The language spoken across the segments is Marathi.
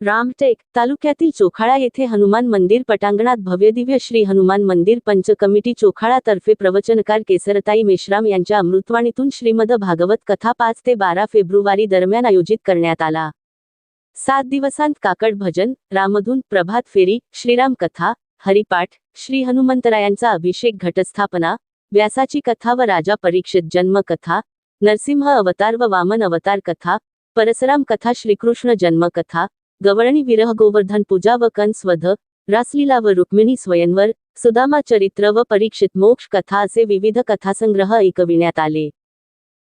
रामटेक तालुक्यातील चोखाळा येथे हनुमान मंदिर पटांगणात भव्यदिव्य श्री हनुमान मंदिर पंच कमिटी चोखाळातर्फे प्रवचनकार केसरताई मेश्राम यांच्या अमृतवाणीतून श्रीमद भागवत कथा पाच ते बारा फेब्रुवारी दरम्यान आयोजित करण्यात आला. सात दिवसांत काकड भजन रामधून प्रभात फेरी श्रीराम कथा हरिपाठ श्री हनुमंतरायांचा अभिषेक घटस्थापना व्यासाची कथा व राजा परीक्षित जन्म कथा नरसिंह अवतार व वामन अवतार कथा परसराम कथा श्रीकृष्ण जन्म कथा गवळणी विरह गोवर्धन पूजा व कंसवध रासलीला व रुक्मिणी स्वयंवर सुदामा चरित्र व परीक्षित मोक्ष कथा असे विविध कथासंग्रह ऐकविण्यात आले.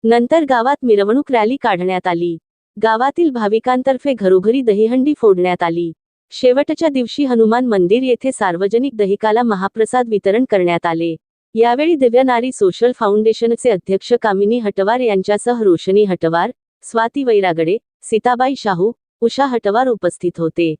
नंतर गावात मिरवणूक रॅली काढण्यात आली. गावातील भाविकांतर्फे घरोघरी दहीहंडी फोडण्यात आली. शेवटच्या दिवशी हनुमान मंदिर येथे सार्वजनिक दहिकाला महाप्रसाद वितरण करण्यात आले. यावेळी दिव्यनारी सोशल फाउंडेशनचे अध्यक्ष कामिनी हटवार यांच्यासह रोशनी हटवार स्वाती वैरागडे सीताबाई शाहू उषा हटवार उपस्थित होते.